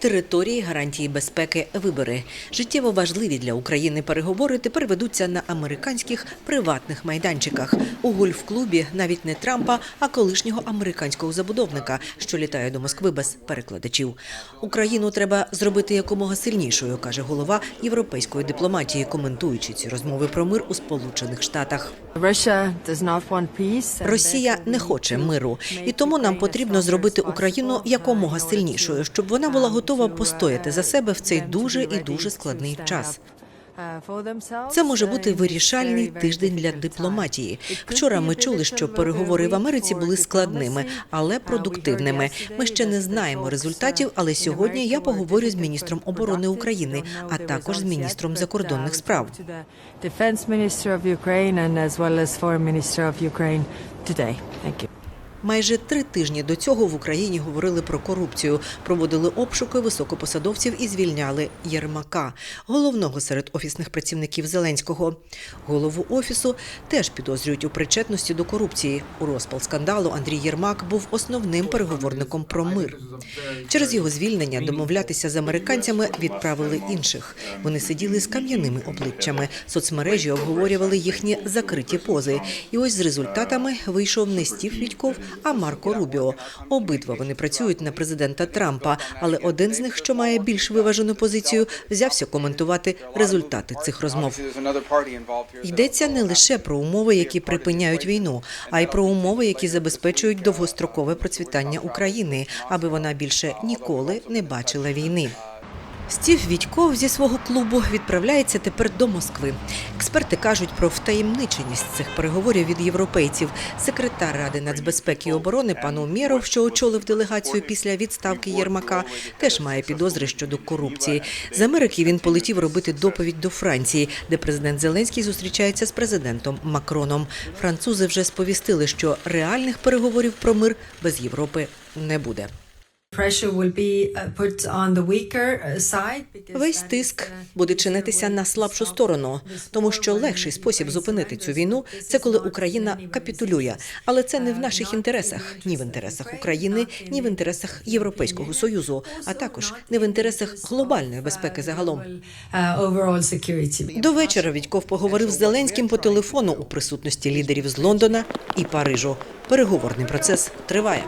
Території гарантії безпеки вибори життєво важливі для України переговори тепер ведуться на американських приватних майданчиках у гольф-клубі навіть не Трампа, а колишнього американського забудовника, що літає до Москви без перекладачів. Україну треба зробити якомога сильнішою, каже голова європейської дипломатії, коментуючи ці розмови про мир у Сполучених Штатах. Росія не хоче миру, і тому нам потрібно зробити Україну якомога сильнішою, щоб вона була um, готова постояти за себе в цей дуже і дуже складний час. Це може бути вирішальний тиждень для дипломатії. Вчора ми чули, що переговори в Америці були складними, але продуктивними. Ми ще не знаємо результатів, але сьогодні я поговорю з міністром оборони України, а також з міністром закордонних справ. Defense Minister of Ukraine and as well as Foreign Minister of Ukraine today. Thank you. Майже три тижні до цього в Україні говорили про корупцію, проводили обшуки високопосадовців і звільняли Єрмака, головного серед офісних працівників Зеленського. Голову офісу теж підозрюють у причетності до корупції. У розпал скандалу Андрій Єрмак був основним переговорником про мир. Через його звільнення домовлятися з американцями відправили інших. Вони сиділи з кам'яними обличчями. Соцмережі обговорювали їхні закриті пози. І ось з результатами вийшов не Стів Відьков, а Марко Рубіо. Обидва вони працюють на президента Трампа, але один з них, що має більш виважену позицію, взявся коментувати результати цих розмов. Йдеться не лише про умови, які припиняють війну, а й про умови, які забезпечують довгострокове процвітання України, аби вона більше ніколи не бачила війни. Стів Відьков зі свого клубу відправляється тепер до Москви. Експерти кажуть про втаємниченість цих переговорів від європейців. Секретар Ради нацбезпеки і оборони пан Умєров, що очолив делегацію після відставки Єрмака, теж має підозри щодо корупції. З Америки він полетів робити доповідь до Франції, де президент Зеленський зустрічається з президентом Макроном. Французи вже сповістили, що реальних переговорів про мир без Європи не буде. Весь that is, тиск uh, буде чинитися на слабшу сторону, тому що легший спосіб зупинити цю війну це коли Україна капітулює. Але це не в Uh, наших інтересах, ні в інтересах України, ні в інтересах Європейського союзу, а також не в інтересах глобальної безпеки uh, загалом. uh. До вечора Відьков поговорив з Зеленським по телефону у присутності лідерів з Лондона і Парижу. Переговорний процес триває.